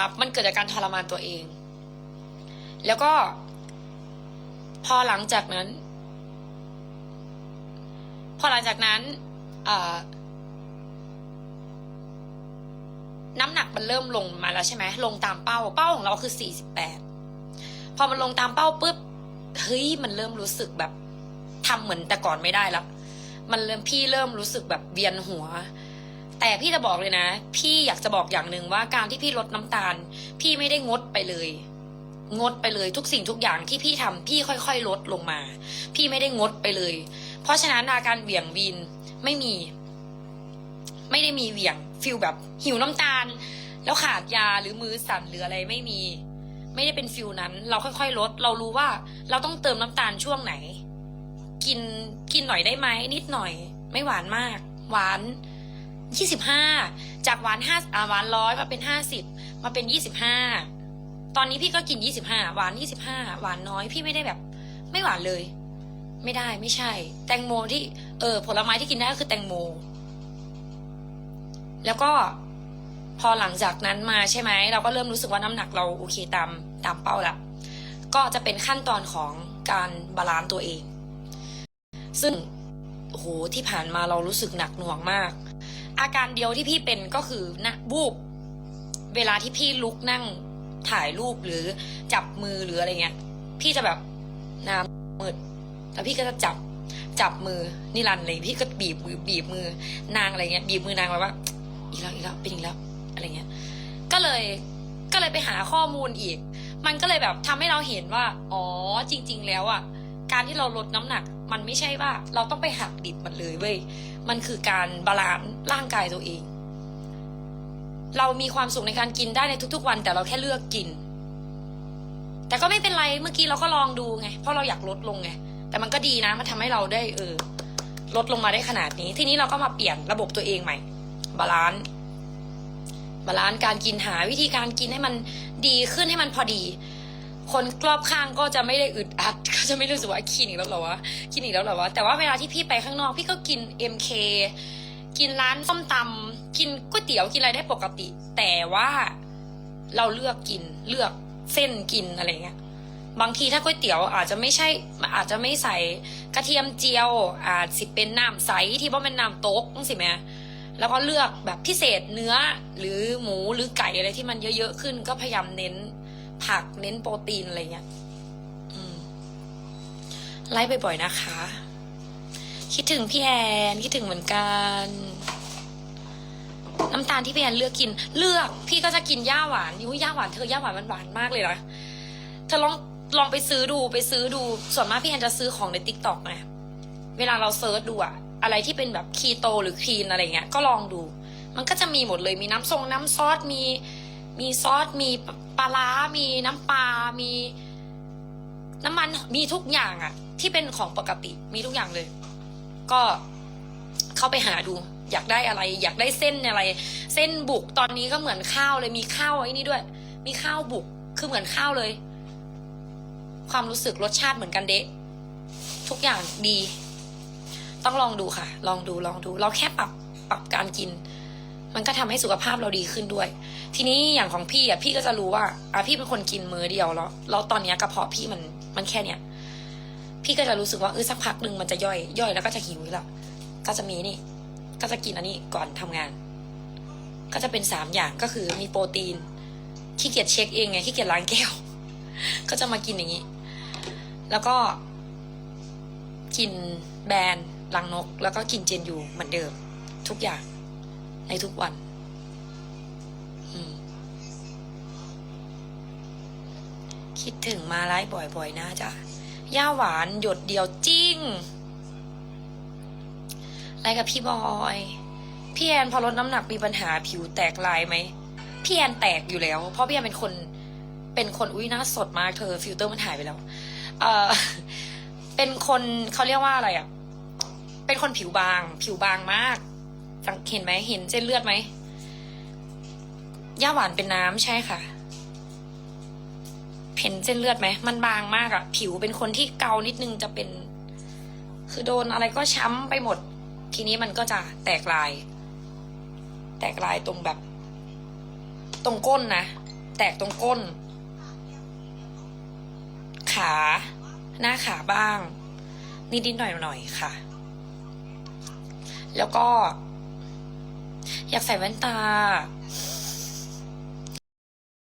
รับมันเกิดจากการทรมานตัวเอง แล้วก็ พอหลังจากนั้น พอหลังจากนั้นน้ำหนักมันเริ่มลงมาแล้วใช่ไหมลงตามเป้า เป้าของเราคือสี่สิบแปดพอมันลงตามเป้าปุ๊บเฮ้ยมันเริ่มรู้สึกแบบทำเหมือนแต่ก่อนไม่ได้แล้วมันเริ่มพี่เริ่มรู้สึกแบบเวียนหัว แต่พี่จะบอกเลยนะ พี่อยากจะบอกอย่างหนึ่งว่าการที่พี่ลดน้ำตาล พี่ไม่ได้งดไปเลย งดไปเลยทุกสิ่งทุกอย่างที่พี่ทำพี่ค่อยๆ ลดลงมา พี่ไม่ได้งดไปเลย เพราะฉะนั้นอาการเหวี่ยงวีนไม่มี ไม่ได้มีเหวี่ยงฟิลแบบหิวน้ำตาล แล้วขาดยาหรือมือสั่นหรืออะไรไม่มี ไม่ได้เป็นฟิลนั้น เราค่อยๆ ลด เรารู้ว่า เราต้องเติมน้ำตาลช่วงไหน กินกินหน่อยได้ไหมนิดหน่อย ไม่หวานมาก หวาน ยี่สิบห้าจากหวานห้าหวานร้อยมาเป็นห้าสิบมาเป็นยี่สิบห้าตอนนี้พี่ก็กินยี่สิบห้าหวานยี่สิบห้าหวานน้อยพี่ไม่ได้แบบ ไม่หวานเลย ไม่ได้ไม่ใช่ แตงโมที่เออผลไม้ที่กินได้ก็คือแตงโม แล้วก็พอหลังจากนั้นมาใช่ไหมเราก็เริ่มรู้สึกว่าน้ำหนักเราโอเคตามตามเป้าละก็จะเป็นขั้นตอนของการบาลานซ์ตัวเอง ซึ่งโหที่ผ่านมาเรารู้สึกหนักหน่วงมาก อาการเดียวที่พี่เป็นก็คือนะวูบเวลาที่พี่ลุกนั่งถ่ายรูปหรือจับมือหรืออะไรเงี้ย พี่จะแบบน้ำมืดแล้วพี่ก็จะจับจับมือนิรันเลยพี่ก็บีบมือบีบมือนางอะไรเงี้ยบีบมือนางแบบว่า อีกแล้วอีกแล้วเป็นอีกแล้วอะไรเงี้ย ก็เลยก็เลยไปหาข้อมูลอีก มันก็เลยแบบทำให้เราเห็นว่า อ๋อจริง ๆ แล้วอะการที่เราลดน้ำหนัก มันไม่ใช่ว่าเราต้องไปหักดิบมันเลยเว้ย มันคือการบาลานซ์ร่างกายตัวเอง เรามีความสุขในการกินได้ในทุกๆวัน แต่เราแค่เลือกกิน แต่ก็ไม่เป็นไรเมื่อกี้เราก็ลองดูไง เพราะเราอยากลดลงไง แต่มันก็ดีนะ มันทำให้เราได้เออ ลดลงมาได้ขนาดนี้ ทีนี้เราก็มาเปลี่ยนระบบตัวเองใหม่ บาลานซ์บาลานซ์การกินหาวิธีการกินให้มันดีขึ้นให้มันพอดี คนรอบข้างก็จะไม่ได้อึดอัด ก็จะไม่รู้สึกว่ากินอีกแล้วเหรอวะกินอีกแล้วเหรอวะแต่ว่าเวลาที่พี่ไปข้างนอก พี่ก็กิน MK กินร้านส้มตำกินก๋วยเตี๋ยวกินอะไรได้ปกติ แต่ว่าเราเลือกกินเลือกเส้นกินอะไรเงี้ยบางทีถ้าก๋วยเตี๋ยวอาจจะไม่ใช่อาจจะไม่ใส่กระเทียมเจียว อาจสิเป็นน้ำใสที่ว่าเป็นน้ำโต๊กต้องสิแม่แล้วก็เลือกแบบพิเศษเนื้อหรือหมูหรือไก่อะไรที่มันเยอะๆขึ้นก็พยายามเน้น ผักเน้นโปรตีนอะไรเงี้ยไล่บ่อยๆนะคะ คิดถึงพี่แอนคิดถึงเหมือนกัน น้ำตาลที่พี่แอนเลือกกิน เลือกพี่ก็จะกินย่าหวานยุ้ยย่าหวานเธอย่าหวานมันหวานมากเลยนะเธอลองลองไปซื้อดูไปซื้อดู ส่วนมากพี่แอนจะซื้อของในติ๊กต็อกไงเวลาเราเซิร์ชดูอะอะไรที่เป็นแบบคีโตหรือคลีนอะไรเงี้ยก็ลองดู มันก็จะมีหมดเลยมีน้ำทรงน้ำซอสมี มีซอส มีปลาร้า มีน้ำปลา มีน้ำมัน มีทุกอย่างอะที่เป็นของปกติ มีทุกอย่างเลย ก็เข้าไปหาดู อยากได้อะไร อยากได้เส้นอะไร เส้นบุกตอนนี้ก็เหมือนข้าวเลย มีข้าวไอ้นี่ด้วย มีข้าวบุก คือเหมือนข้าวเลย ความรู้สึกรสชาติเหมือนกันเดะทุกอย่างดี ต้องลองดูค่ะ ลองดู ลองดู เราแค่ปรับ ปรับการกิน มันก็ทำให้สุขภาพเราดีขึ้นด้วย ทีนี้อย่างของพี่อะพี่ก็จะรู้ว่าอะพี่เป็นคนกินมื้อเดียวแล้วแล้วตอนเนี้ยกระเพาะพี่มันมันแค่เนี้ยพี่ก็จะรู้สึกว่าเออสักพักหนึ่งมันจะย่อย ย่อยแล้วก็จะหิวแล้วก็จะมีนี่ ก็จะกินอันนี้ก่อนทำงาน ก็จะเป็นสามอย่างก็คือมีโปรตีนขี้เกียจเช็คเองไงขี้เกียจล้างแก้ว ก็จะมากินอย่างนี้ แล้วก็ กินแบรนด์ลังนก แล้วก็กินเจนยูเหมือนเดิม ทุกอย่าง ในทุกวันคิดถึงมาไลฟ์บ่อยๆ นะจ๊ะย่าหวานหยดเดียวจริงไรกับพี่บอยพี่แอนพอลดน้ำหนักมีปัญหาผิวแตกลายไหมพี่แอนแตกอยู่แล้ว เพราะพี่แอนเป็นคนเป็นคนอุ้ยหน้าสดมากเธอ ฟิลเตอร์มันหายไปแล้ว เออเป็นคนเขาเรียกว่าอะไรอะ เป็นคนผิวบาง ผิวบางมาก สังเห็นไหมเห็นเส้นเลือดไหมย่าหวานเป็นน้ำใช่ค่ะเห็นเส้นเลือดไหมมันบางมากอะผิวเป็นคนที่เกานิดนึงจะเป็น คือโดนอะไรก็ช้ำไปหมด ทีนี้มันก็จะแตกลาย แตกลายตรงแบบ ตรงก้นนะแตกตรงก้น ขาหน้าขาบ้าง นิดนิดหน่อยหน่อยค่ะ แล้วก็ อยากใส่แว่นตา